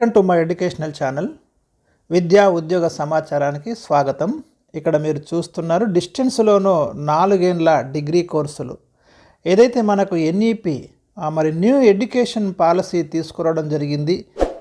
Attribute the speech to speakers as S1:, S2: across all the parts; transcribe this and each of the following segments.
S1: Welcome to my educational channel. విద్యా ఉద్యోగ సమాచారానికి స్వాగతం. ఇక్కడ మీరు చూస్తున్నారు డిస్టెన్స్లోనూ నాలుగేండ్ల డిగ్రీ కోర్సులు. ఏదైతే మనకు ఎన్ఈపి మరి న్యూ ఎడ్యుకేషన్ పాలసీ తీసుకురావడం జరిగింది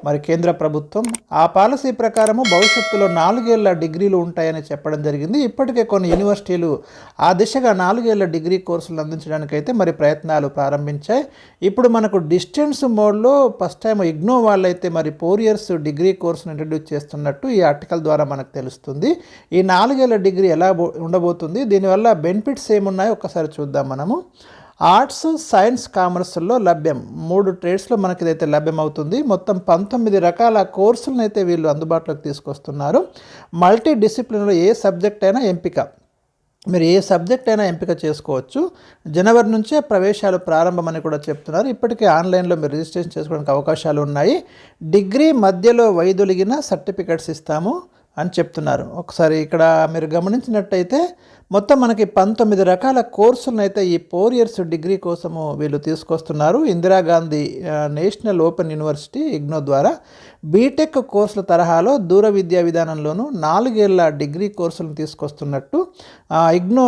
S1: మరి కేంద్ర ప్రభుత్వం ఆ పాలసీ ప్రకారము భవిష్యత్తులో నాలుగేళ్ళ డిగ్రీలు ఉంటాయని చెప్పడం జరిగింది. ఇప్పటికే కొన్ని యూనివర్సిటీలు ఆ దిశగా నాలుగేళ్ళ డిగ్రీ కోర్సులు అందించడానికైతే మరి ప్రయత్నాలు ప్రారంభించాయి. ఇప్పుడు మనకు డిస్టెన్స్ మోడ్లో ఫస్ట్ టైం ఇగ్నో వాళ్ళైతే మరి ఫోర్ ఇయర్స్ డిగ్రీ కోర్సును ఇంట్రడ్యూస్ చేస్తున్నట్టు ఈ ఆర్టికల్ ద్వారా మనకు తెలుస్తుంది. ఈ నాలుగేళ్ళ డిగ్రీ ఎలా ఉండబోతుంది? దీనివల్ల బెనిఫిట్స్ ఏమున్నాయో? ఒకసారి చూద్దాం మనము. ఆర్ట్స్ సైన్స్ కామర్స్లో లభ్యం. మూడు ట్రేడ్స్లో మనకి ఇదైతే లభ్యమవుతుంది. మొత్తం పంతొమ్మిది రకాల కోర్సులను అయితే వీళ్ళు అందుబాటులోకి తీసుకొస్తున్నారు. మల్టీ డిసిప్లిన్లో ఏ సబ్జెక్ట్ అయినా ఎంపిక. మీరు ఏ సబ్జెక్ట్ అయినా ఎంపిక చేసుకోవచ్చు. జనవరి నుంచే ప్రవేశాలు ప్రారంభమని కూడా చెప్తున్నారు. ఇప్పటికే ఆన్లైన్లో మీరు రిజిస్ట్రేషన్ చేసుకోవడానికి అవకాశాలు ఉన్నాయి డిగ్రీ మధ్యలో వైదొలిగిన సర్టిఫికెట్స్ ఇస్తాము. అని చెప్తున్నారు. ఒకసారి ఇక్కడ మీరు గమనించినట్టయితే మొత్తం మనకి పంతొమ్మిది రకాల కోర్సులను అయితే ఈ ఫోర్ ఇయర్స్ డిగ్రీ కోసము వీళ్ళు తీసుకొస్తున్నారు. Indira Gandhi national open university IGNOU ద్వారా. బీటెక్ కోర్సుల తరహాలో దూర విద్యా విధానంలోనూ నాలుగేళ్ళ డిగ్రీ కోర్సులను తీసుకొస్తున్నట్టు ఇగ్నో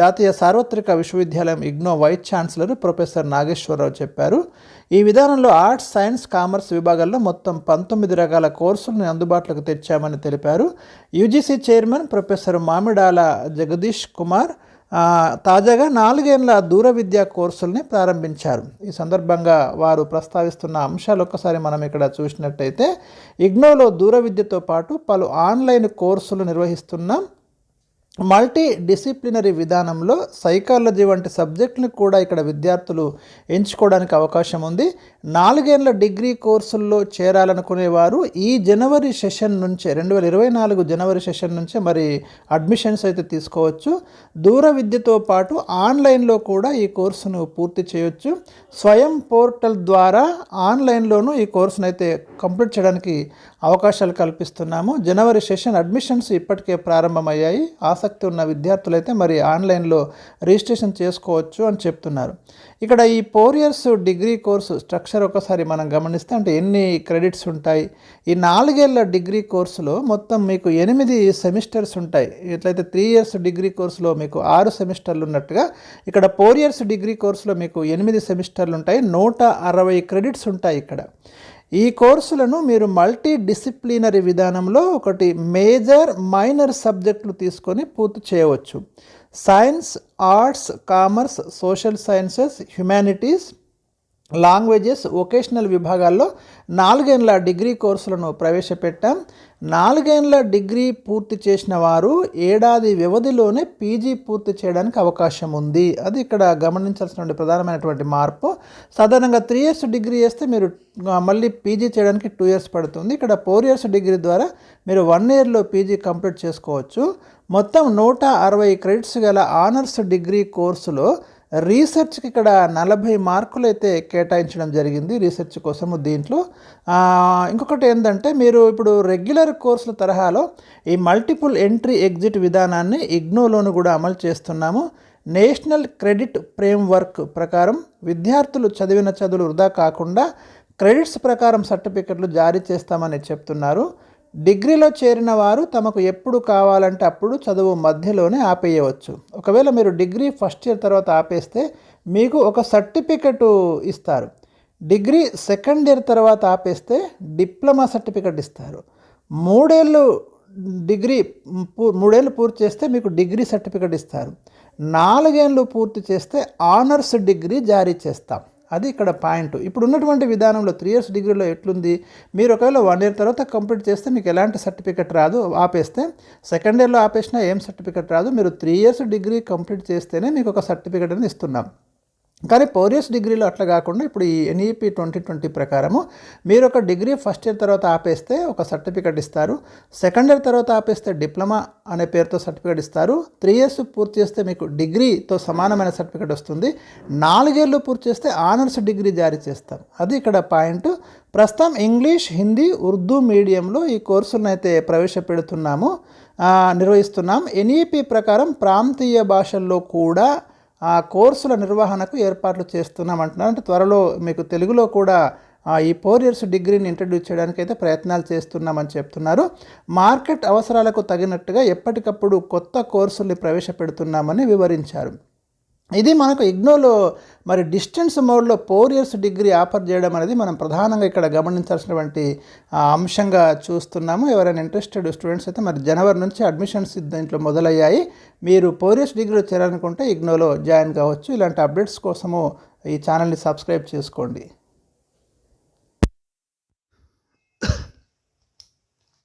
S1: జాతీయ సార్వత్రిక విశ్వవిద్యాలయం IGNOU vice chancellor professor Nageswara Rao చెప్పారు. ఈ విధానంలో ఆర్ట్స్ సైన్స్ కామర్స్ విభాగాల్లో మొత్తం పంతొమ్మిది రకాల కోర్సులను అందుబాటులోకి తెచ్చామని తెలిపారు. UGC chairman professor Mamidala Jagadish Kumar తాజాగా నాలుగేళ్ళ దూర విద్యా కోర్సుల్ని ప్రారంభించారు. ఈ సందర్భంగా వారు ప్రస్తావిస్తున్న అంశాలు ఒక్కసారి మనం ఇక్కడ చూసినట్టయితే ఇగ్నోలో దూర విద్యతో పాటు పలు ఆన్లైన్ కోర్సులు నిర్వహిస్తున్నాం మల్టీ డిసిప్లినరీ విధానంలో సైకాలజీ వంటి సబ్జెక్టుని కూడా ఇక్కడ విద్యార్థులు ఎంచుకోవడానికి అవకాశం ఉంది. నాలుగేళ్ళ డిగ్రీ కోర్సుల్లో చేరాలనుకునేవారు ఈ జనవరి సెషన్ నుంచే రెండు వేల ఇరవై నాలుగు జనవరి సెషన్ నుంచే మరి అడ్మిషన్స్ అయితే తీసుకోవచ్చు. దూర విద్యతో పాటు ఆన్లైన్లో కూడా ఈ కోర్సును పూర్తి చేయొచ్చు. స్వయం పోర్టల్ ద్వారా ఆన్లైన్లోనూ ఈ కోర్సును అయితే కంప్లీట్ చేయడానికి అవకాశాలు కల్పిస్తున్నాము. జనవరి సెషన్ అడ్మిషన్స్ ఇప్పటికే ప్రారంభమయ్యాయి. ఆసక్తి ఉన్న విద్యార్థులైతే మరి ఆన్లైన్లో రిజిస్ట్రేషన్ చేసుకోవచ్చు అని చెప్తున్నారు. ఇక్కడ ఈ four years degree course structure ఒకసారి మనం గమనిస్తే అంటే ఎన్ని క్రెడిట్స్ ఉంటాయి? ఈ నాలుగేళ్ళ డిగ్రీ కోర్సులో మొత్తం మీకు ఎనిమిది సెమిస్టర్స్ ఉంటాయి. ఎట్లయితే త్రీ ఇయర్స్ డిగ్రీ కోర్సులో మీకు ఆరు సెమిస్టర్లు ఉన్నట్టుగా ఇక్కడ ఫోర్ ఇయర్స్ డిగ్రీ కోర్సులో మీకు ఎనిమిది సెమిస్టర్లు ఉంటాయి. నూట అరవై క్రెడిట్స్ ఉంటాయి ఇక్కడ. ఈ కోర్సులను మీరు మల్టీ డిసిప్లినరీ విధానంలో ఒకటి మేజర్ మైనర్ సబ్జెక్టులు తీసుకొని పూర్తి చేయవచ్చు. Science arts commerce social sciences humanities languages vocational విభాగాల్లో నాలుగేండ్ల డిగ్రీ కోర్సులను ప్రవేశపెట్టాం. నాలుగేండ్ల డిగ్రీ పూర్తి చేసిన వారు ఏడాది వ్యవధిలోనే పీజీ పూర్తి చేయడానికి అవకాశం ఉంది. అది ఇక్కడ గమనించాల్సిన ప్రధానమైనటువంటి మార్పు. సాధారణంగా త్రీ ఇయర్స్ డిగ్రీ చేస్తే మీరు మళ్ళీ పీజీ చేయడానికి టూ ఇయర్స్ పడుతుంది. ఇక్కడ ఫోర్ ఇయర్స్ డిగ్రీ ద్వారా మీరు వన్ ఇయర్లో పీజీ కంప్లీట్ చేసుకోవచ్చు. మొత్తం నూట అరవై క్రెడిట్స్ గల ఆనర్స్ డిగ్రీ కోర్సులో రీసెర్చ్కి ఇక్కడ నలభై మార్కులు అయితే కేటాయించడం జరిగింది రీసెర్చ్ కోసము దీంట్లో. ఇంకొకటి ఏంటంటే మీరు ఇప్పుడు రెగ్యులర్ కోర్సుల తరహాలో ఈ మల్టిపుల్ ఎంట్రీ ఎగ్జిట్ విధానాన్ని ఇగ్నోలోను కూడా అమలు చేస్తున్నాము. నేషనల్ క్రెడిట్ ఫ్రేమ్వర్క్ ప్రకారం విద్యార్థులు చదివిన చదువులు వృధా కాకుండా క్రెడిట్స్ ప్రకారం సర్టిఫికెట్లు జారీ చేస్తామని చెప్తున్నారు. డిగ్రీలో చేరిన వారు తమకు ఎప్పుడు కావాలంటే అప్పుడు చదువు మధ్యలోనే ఆపేయవచ్చు. ఒకవేళ మీరు డిగ్రీ ఫస్ట్ ఇయర్ తర్వాత ఆపేస్తే మీకు ఒక సర్టిఫికెట్ ఇస్తారు. డిగ్రీ సెకండ్ ఇయర్ తర్వాత ఆపేస్తే డిప్లొమా సర్టిఫికెట్ ఇస్తారు. మూడేళ్ళు డిగ్రీ మూడేళ్ళు పూర్తి చేస్తే మీకు డిగ్రీ సర్టిఫికెట్ ఇస్తారు. నాలుగేళ్ళు పూర్తి చేస్తే ఆనర్స్ డిగ్రీ జారీ చేస్తాం. అది ఇక్కడ పాయింట్. ఇప్పుడు ఉన్నటువంటి విధానంలో త్రీ ఇయర్స్ డిగ్రీలో ఎట్లుంది? మీరు ఒకవేళ వన్ ఇయర్ తర్వాత కంప్లీట్ చేస్తే మీకు ఎలాంటి సర్టిఫికెట్ రాదు? ఆపేస్తే సెకండ్ ఇయర్లో ఆపేసినా ఏం సర్టిఫికెట్ రాదు? మీరు త్రీ ఇయర్స్ డిగ్రీ కంప్లీట్ చేస్తేనే మీకు ఒక సర్టిఫికెట్ అనేది ఇస్తున్నాం. కానీ ఫోర్ డిగ్రీలో అట్లా కాకుండా ఇప్పుడు ఈ ఎన్ఈపి ట్వంటీ ట్వంటీ ప్రకారము మీరు ఒక డిగ్రీ ఫస్ట్ ఇయర్ తర్వాత ఆపేస్తే ఒక సర్టిఫికెట్ ఇస్తారు. సెకండ్ ఇయర్ తర్వాత ఆపేస్తే డిప్లొమా అనే పేరుతో సర్టిఫికెట్ ఇస్తారు. త్రీ ఇయర్స్ పూర్తి చేస్తే మీకు డిగ్రీతో సమానమైన సర్టిఫికెట్ వస్తుంది. నాలుగేళ్ళు పూర్తి చేస్తే ఆనర్స్ డిగ్రీ జారీ చేస్తాం అది ఇక్కడ పాయింట్. ప్రస్తుతం ఇంగ్లీష్ హిందీ ఉర్దూ మీడియంలో ఈ కోర్సులను అయితే ప్రవేశపెడుతున్నాము నిర్వహిస్తున్నాం. ఎన్ఈపి ప్రకారం ప్రాంతీయ భాషల్లో కూడా ఆ కోర్సుల నిర్వహణకు ఏర్పాట్లు చేస్తున్నాం అంటున్నారు అంటే త్వరలో మీకు తెలుగులో కూడా ఈ ఫోర్ ఇయర్స్ డిగ్రీని ఇంట్రడ్యూస్ చేయడానికి అయితే ప్రయత్నాలు చేస్తున్నామని చెప్తున్నారు. మార్కెట్ అవసరాలకు తగినట్టుగా ఎప్పటికప్పుడు కొత్త కోర్సుల్ని ప్రవేశపెడుతున్నామని వివరించారు. ఇది మనకు ఇగ్నోలో మరి డిస్టెన్స్ మోడ్లో ఫోర్ ఇయర్స్ డిగ్రీ ఆఫర్ చేయడం అనేది మనం ప్రధానంగా ఇక్కడ గమనించాల్సినటువంటి అంశంగా చూస్తున్నాము. ఎవరైనా ఇంట్రెస్టెడ్ స్టూడెంట్స్ అయితే మరి జనవరి నుంచి అడ్మిషన్స్ దీంట్లో మొదలయ్యాయి. మీరు ఫోర్ ఇయర్స్ డిగ్రీలో చేరాలనుకుంటే ఇగ్నోలో జాయిన్ కావచ్చు. ఇలాంటి అప్డేట్స్ కోసము ఈ ఛానల్ని సబ్స్క్రైబ్ చేసుకోండి.